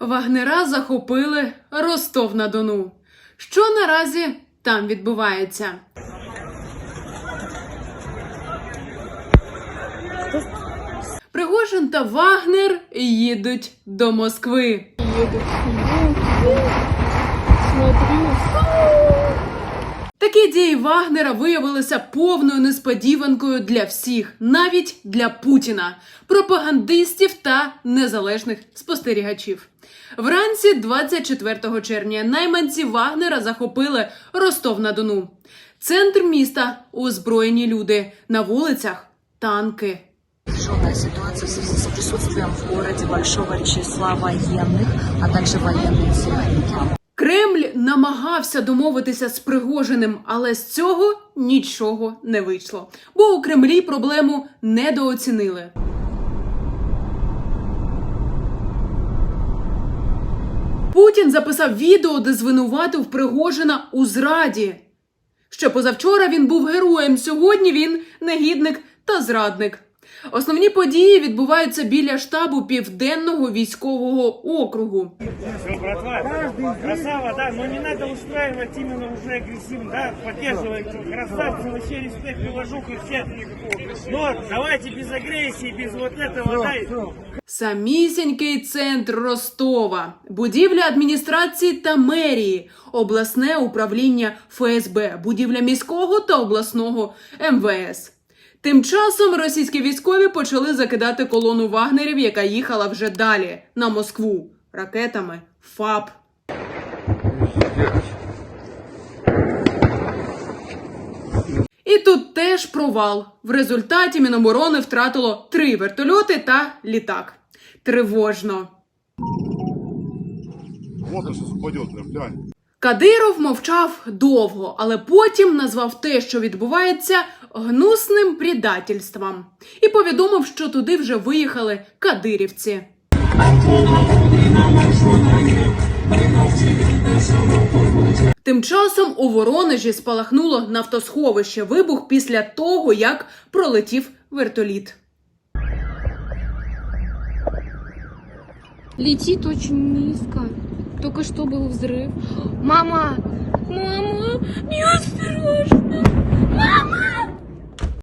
Вагнера захопили Ростов на Дону. Що наразі там відбувається? Пригожин та Вагнер їдуть до Москви. Такі дії Вагнера виявилися повною несподіванкою для всіх, навіть для Путіна, пропагандистів та незалежних спостерігачів. Вранці 24 червня найманці Вагнера захопили Ростов на Дону. Центр міста озброєні люди на вулицях танки. Напряженная ситуация в связи с присутствием в городе большого числа военных, а также военной техники. Кремль намагався домовитися з Пригожиним, але з цього нічого не вийшло, бо у Кремлі проблему недооцінили. Путін записав відео, де звинуватив Пригожина у зраді. Ще позавчора він був героєм. Сьогодні він негідник та зрадник. Основні події відбуваються біля штабу південного військового округу. Все, братва, красава, да, но не надо устраивать именно уже агрессивно, да, поддерживайте, красавцы, вообще респект, уважуха, все, но давайте без агрессии, без вот этого, да, Самісінький центр Ростова, будівля адміністрації та мерії, обласне управління ФСБ, будівля міського та обласного МВС. Тим часом російські військові почали закидати колону вагнерів, яка їхала вже далі на Москву ракетами ФАП. І тут теж провал. В результаті Міноборони втратило три вертольоти та літак. Тривожно. Вот он сейчас упадет, прям глянь. Кадиров мовчав довго, але потім назвав те, що відбувається, гнусним предательством, і повідомив, що туди вже виїхали кадирівці. Тим часом у Воронежі спалахнуло нафтосховище. Вибух після того, як пролетів вертоліт. Летит очень низко. Только что был взрыв. Мама! Мама! Мне страшно!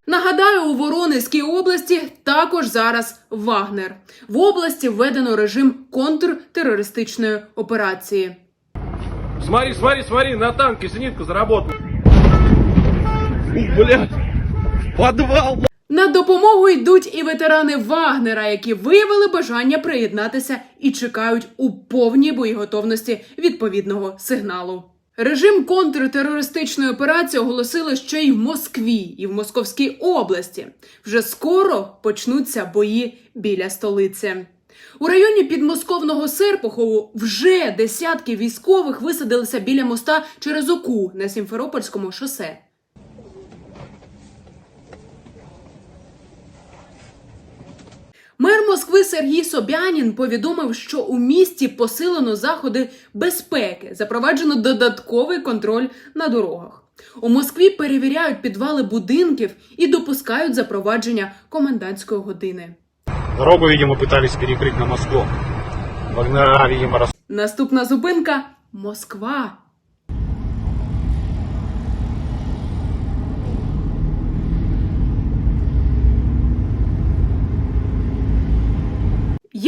Нагадаю, у Воронезькій області також зараз Вагнер. В області введено режим контртерористичної операції. Смотри, смотри, смотри, на танке зенитка заработала. Блядь, подвал, На допомогу йдуть і ветерани Вагнера, які виявили бажання приєднатися і чекають у повній боєготовності відповідного сигналу. Режим контртерористичної операції оголосили ще й в Москві і в Московській області. Вже скоро почнуться бої біля столиці. У районі підмосковного Серпухову вже десятки військових висадилися біля моста через Оку на Сімферопольському шосе. Москви Сергій Собянін повідомив, що у місті посилено заходи безпеки, запроваджено додатковий контроль на дорогах. У Москві перевіряють підвали будинків і допускають запровадження комендантської години. Дорогу, видимо, пытались перекрыть на Москву. Вагнера, видимо, рас... Наступна зупинка Москва.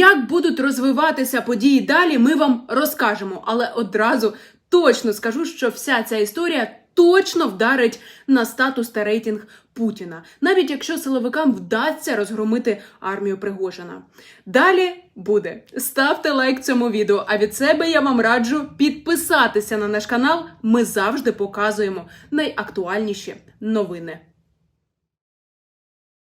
Як будуть розвиватися події далі, ми вам розкажемо, але одразу точно скажу, що вся ця історія точно вдарить на статус та рейтинг Путіна, навіть якщо силовикам вдасться розгромити армію Пригожина. Далі буде. Ставте лайк цьому відео. А від себе я вам раджу підписатися на наш канал. Ми завжди показуємо найактуальніші новини.